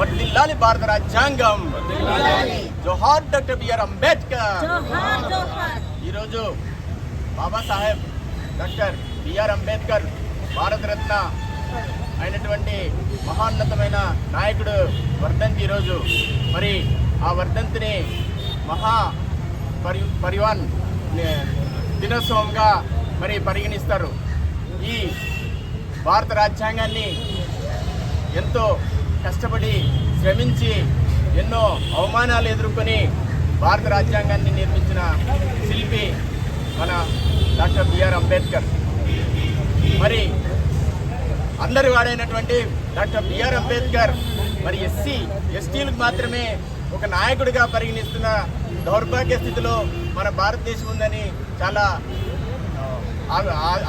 వర్దిల్లాలి భారత రాజ్యాంగం. జోహార్ డాక్టర్ బిఆర్ అంబేద్కర్. ఈరోజు Babasaheb doctor B R Ambedkar Bharat Ratna అయినటువంటి మహాన్నతమైన నాయకుడు వర్ధంతి ఈరోజు. మరి ఆ వర్ధంతిని మహా పరి పరివాన్ దినోత్సవంగా మరి పరిగణిస్తారు. ఈ భారత రాజ్యాంగాన్ని ఎంతో కష్టపడి శ్రమించి ఎన్నో అవమానాలు ఎదుర్కొని భారత రాజ్యాంగాన్ని నిర్మించిన శిల్పి మన డాక్టర్ బిఆర్ అంబేద్కర్. మరి అందరి వాడైనటువంటి డాక్టర్ బిఆర్ అంబేద్కర్ మరి ఎస్సీ ఎస్టీలకు మాత్రమే ఒక నాయకుడిగా పరిగణిస్తున్న దౌర్భాగ్య స్థితిలో మన భారతదేశం ఉందని చాలా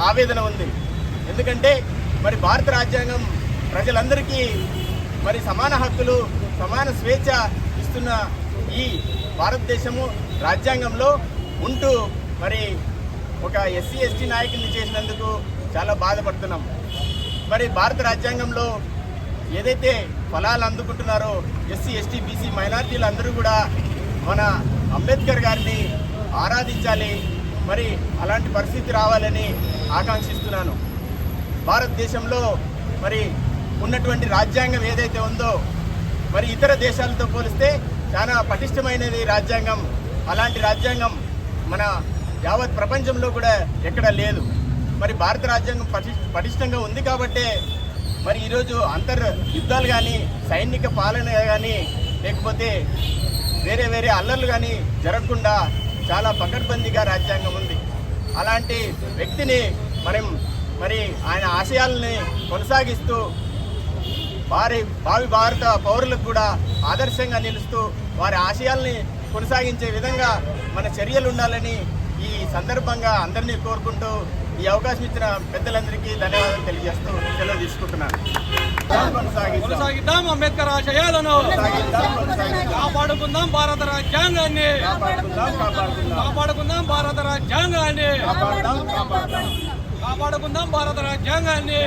ఆవేదన ఉంది. ఎందుకంటే మరి భారత రాజ్యాంగం ప్రజలందరికీ మరి సమాన హక్కులు సమాన స్వేచ్ఛ ఇస్తున్న ఈ భారతదేశము రాజ్యాంగంలో ఉంటూ మరి ఒక ఎస్సీ ఎస్టీ నాయకుల్ని చేసినందుకు చాలా బాధపడుతున్నాం. మరి భారత రాజ్యాంగంలో ఏదైతే ఫలాలు అందుకుంటున్నారో ఎస్సీ ఎస్టీ బీసీ మైనార్టీలు అందరూ కూడా మన అంబేద్కర్ గారిని ఆరాధించాలి మరి అలాంటి పరిస్థితి రావాలని ఆకాంక్షిస్తున్నాను. భారతదేశంలో మరి ఉన్నటువంటి రాజ్యాంగం ఏదైతే ఉందో మరి ఇతర దేశాలతో పోలిస్తే చాలా పటిష్టమైనది రాజ్యాంగం. అలాంటి రాజ్యాంగం మన యావత్ ప్రపంచంలో కూడా ఎక్కడ లేదు. మరి భారత రాజ్యాంగం పటి పటిష్టంగా ఉంది కాబట్టే మరి ఈరోజు అంతర్ యుద్ధాలు కానీ సైనిక పాలన కానీ లేకపోతే వేరే వేరే అల్లర్లు కానీ జరగకుండా చాలా పకడ్బందీగా రాజ్యాంగం ఉంది. అలాంటి వ్యక్తిని మనం మరి ఆయన ఆశయాలని కొనసాగిస్తూ వారి భావి భారత పౌరులకు కూడా ఆదర్శంగా నిలుస్తూ వారి ఆశయాల్ని కొనసాగించే విధంగా మన చర్యలు ఉండాలని ఈ సందర్భంగా అందరినీ కోరుకుంటూ ఈ అవకాశం ఇచ్చిన పెద్దలందరికీ ధన్యవాదాలు తెలియజేస్తూ సెలవు తీసుకుంటున్నాను. కొనసాగిద్దాం. అంబేద్కర్ ఆశయాలను. కాపాడుకుందాం భారత రాజ్యాంగాన్ని. కాపాడుకుందాం భారత రాజ్యాంగాన్ని. కాపాడుకుందాం భారత రాజ్యాంగాన్ని.